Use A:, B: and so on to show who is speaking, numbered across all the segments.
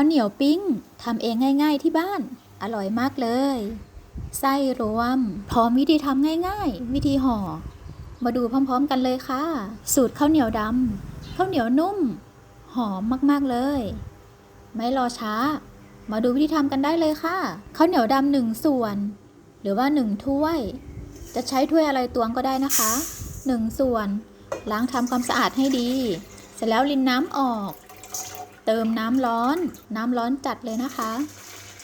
A: ข้าวเหนียวปิ้งทำเองง่าย ๆที่บ้าน อร่อยมากเลย ไส้รวม พร้อมวิธีทำง่าย ๆ วิธีห่อ มาดูพร้อมๆกันเลยค่ะ สูตรข้าวเหนียวดำข้าวเหนียวนุ่ม หอมมากๆเลย ไม่รอช้า มาดูวิธีทำกันได้เลยค่ะข้าวเหนียวดำหนึ่งส่วน หรือว่าหนึ่งถ้วย จะใช้ถ้วยอะไรตวงก็ได้นะคะหนึ่งส่วน ล้างทำความสะอาดให้ดี เสร็จแล้วรินน้ำออก เติมน้ำร้อน น้ำร้อนจัดเลยนะคะ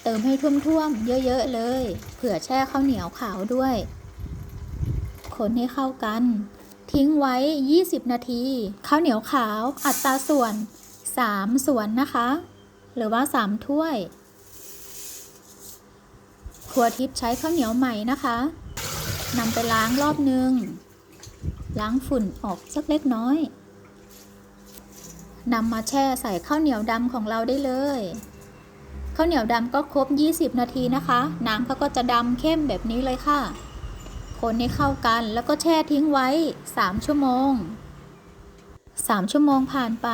A: เติมให้ท่วมๆ เยอะๆเลย เผื่อแช่ข้าวเหนียวขาวด้วยคนให้เข้ากัน ทิ้งไว้ 20 นาทีข้าวเหนียวขาวอัตราส่วน 3 ส่วนนะคะ หรือว่า 3 ถ้วยครัวทิพย์ใช้ข้าวเหนียวใหม่นะคะนำไปล้างรอบนึง ล้างฝุ่นออกสักเล็กน้อย นำมาแช่ใส่ข้าวเหนียวดำของเราได้เลยข้าวเหนียวดำก็ครบ 20 นาทีนะคะ น้ำเขาก็จะดำเข้มแบบนี้เลยค่ะ คนให้เข้ากันแล้วก็แช่ทิ้งไว้ 3 ชั่วโมง 3 ชั่วโมงผ่านไป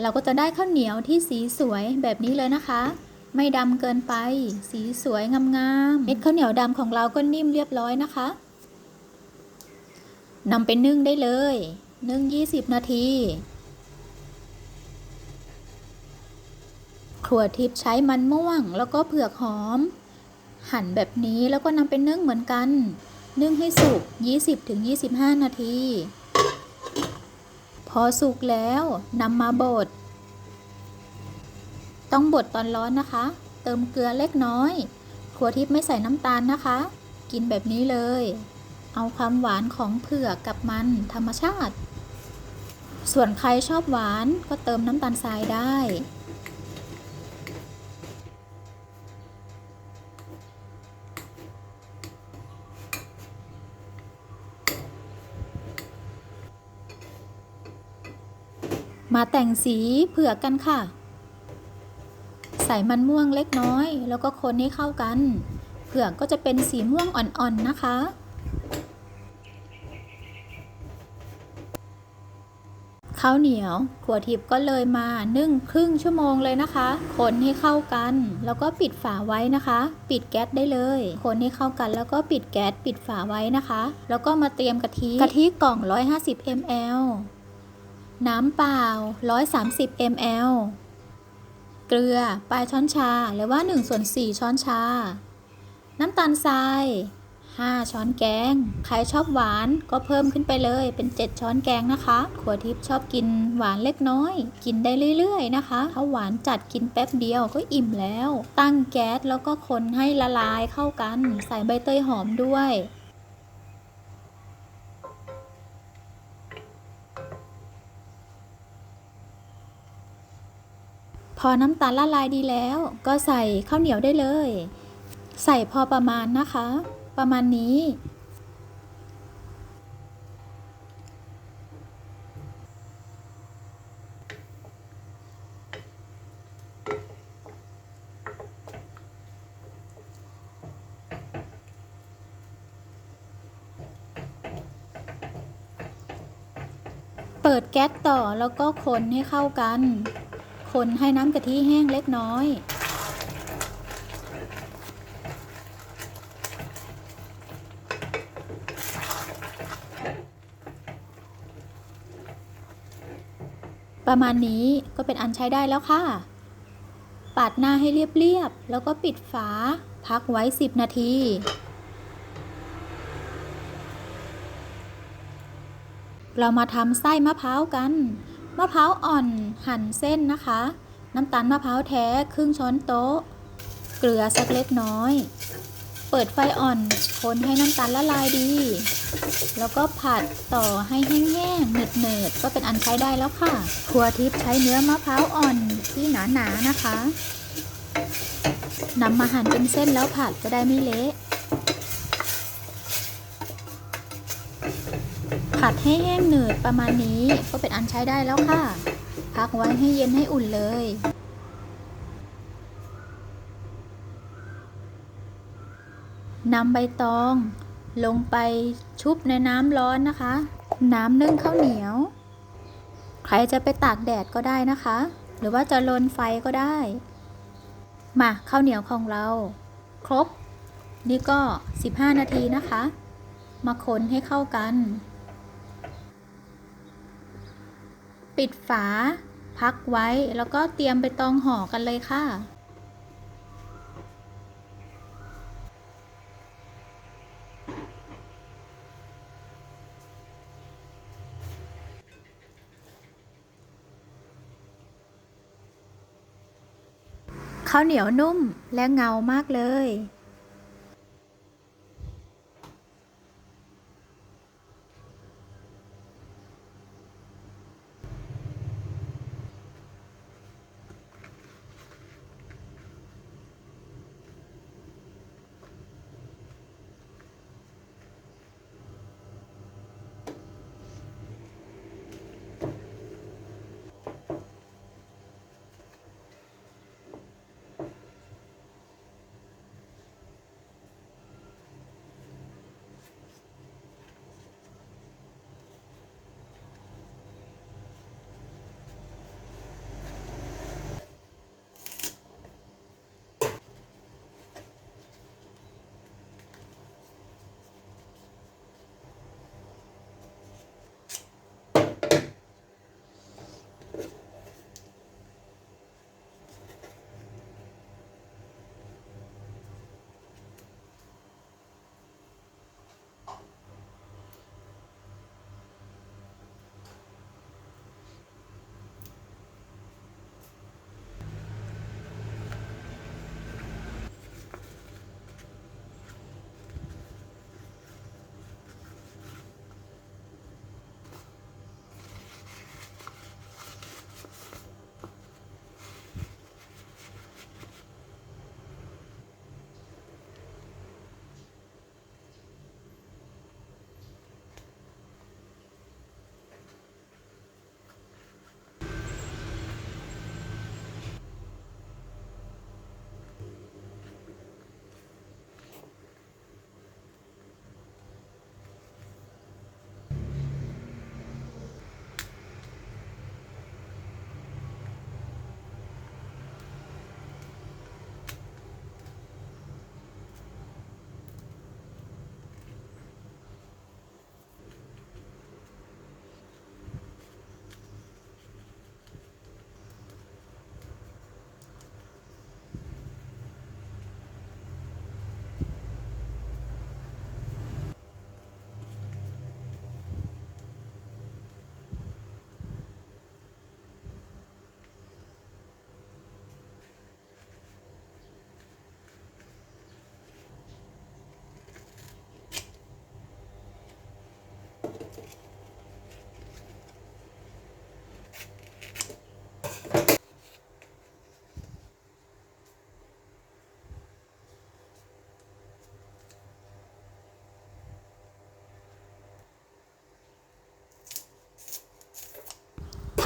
A: เราก็จะได้ข้าวเหนียวที่สีสวยแบบนี้เลยนะคะ ไม่ดำเกินไป สีสวยงามๆเม็ดข้าวเหนียวดำของเราก็นิ่มเรียบร้อยนะคะนำไปนึ่งได้เลย นึ่ง 20 นาที ครัวทิพย์ใช้มันม่วง แล้วก็เผือกหอม หั่นแบบนี้แล้วก็นำไปนึ่งเหมือนกัน นึ่งให้สุก 20-25 นาที พอสุกแล้วนำมาบด ต้องบดตอนร้อนนะคะ เติมเกลือเล็กน้อยครัวทิพย์ไม่ใส่น้ำตาลนะคะ กินแบบนี้เลย เอาความหวานของเผือกกับมันธรรมชาติ ส่วนใครชอบหวานก็เติมน้ำตาลทรายได้ มาแต่งสีเผือกกันค่ะ ใส่มันม่วงเล็กน้อย แล้วก็คนให้เข้ากัน เผือกก็จะเป็นสีม่วงอ่อนๆนะคะ ข้าวเหนียวขวทิพย์ก็เลยมานึ่งครึ่งชั่วโมงเลยนะคะ คนให้เข้ากัน แล้วก็ปิดฝาไว้นะคะ ปิดแก๊สได้เลย คนให้เข้ากันแล้วก็ปิดแก๊สปิดฝาไว้นะคะ แล้วก็มาเตรียมกะทิกะทิกล่อง 150 ml น้ำเปล่า 130 ml เกลือปลายช้อนชาหรือว่า1ส่วน4ช้อนชา น้ำตาลทราย 5 ช้อนแกง ใครชอบหวานก็เพิ่มขึ้นไปเลยเป็น 7 ช้อนแกงนะคะขวทิพย์ชอบกินหวานเล็กน้อย กินได้เรื่อยๆนะคะถ้าหวานจัดกินแป๊บเดียวก็อิ่มแล้ว ตั้งแก๊สแล้วก็คนให้ละลายเข้ากัน ใส่ใบเตยหอมด้วย พอน้ำตาลละลายดีแล้ว ก็ใส่ข้าวเหนียวได้เลย ใส่พอประมาณนะคะ ประมาณนี้ เปิดแก๊สต่อแล้วก็คนให้เข้ากัน คนให้น้ำกะทิแห้งเล็กน้อย ประมาณนี้ก็เป็นอันใช้ได้แล้วค่ะ ปาดหน้าให้เรียบๆ แล้วก็ปิดฝา พักไว้ 10 นาทีเรามาทำไส้มะพร้าวกัน มะพร้าวอ่อนหั่นเส้นนะคะ น้ำตาลมะพร้าวแท้ครึ่งช้อนโต๊ะ เกลือสักเล็กน้อย เปิดไฟอ่อนคนให้น้ำตาลละลายดี แล้วก็ผัดต่อให้แห้งๆเนืดๆก็เป็นอันใช้ได้แล้วค่ะครัวทิพย์ใช้เนื้อมะพร้าวอ่อนที่หนาๆนนะคะนำมาหั่นเป็นเส้นแล้วผัดจะได้ไม่เละ ผัดให้แห้งหนืดประมาณนี้ก็เป็นอันใช้ได้แล้วค่ะ พักไว้ให้เย็นให้อุ่นเลย นำใบตองลงไปชุบในน้ำร้อนนะคะ น้ำนึ่งข้าวเหนียว ใครจะไปตากแดดก็ได้นะคะ หรือว่าจะลนไฟก็ได้ มาข้าวเหนียวของเรา ครบ นี่ก็ 15 นาทีนะคะ มาคนให้เข้ากัน ปิดฝา พักไว้แล้วก็เตรียมไปตองห่อกันเลยค่ะข้าวเหนียวนุ่มและเงามากเลย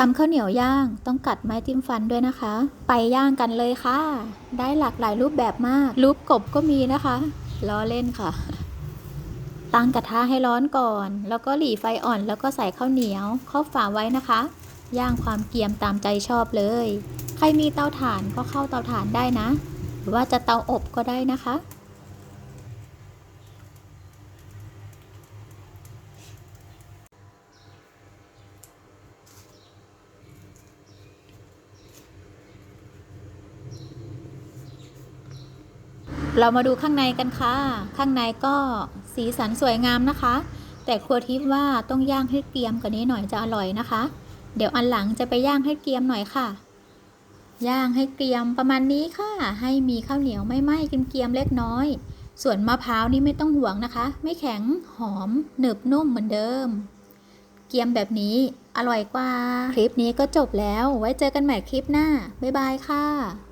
A: ทำข้าวเหนียวย่างต้องกัดไม้จิ้มฟันด้วยนะคะ ไปย่างกันเลยค่ะ ได้หลากหลายรูปแบบมาก รูปกบก็มีนะคะล้อเล่นค่ะ ตั้งกระทะให้ร้อนก่อน แล้วก็หลีไฟอ่อนแล้วก็ใส่ข้าวเหนียวครอบฝาไว้นะคะ ย่างความเกรียมตามใจชอบเลย ใครมีเตาถ่านก็เข้าเตาถ่านได้นะ หรือว่าจะเตาอบก็ได้นะคะ เรามาดูข้างในกันค่ะ ข้างในก็สีสันสวยงามนะคะ แต่ครัวทิพย์ว่าต้องย่างให้เกรียมกว่านี้หน่อยจะอร่อยนะคะ เดี๋ยวอันหลังจะไปย่างให้เกรียมหน่อยค่ะ ย่างให้เกรียมประมาณนี้ค่ะ ให้มีข้าวเหนียวไม่ไหม้เกรียมเล็กน้อย ส่วนมะพร้าวนี่ไม่ต้องห่วงนะคะ ไม่แข็งหอมหนึบนุ่มเหมือนเดิม เกรียมแบบนี้อร่อยกว่า คลิปนี้ก็จบแล้ว ไว้เจอกันใหม่คลิปหน้าบ๊ายบายค่ะ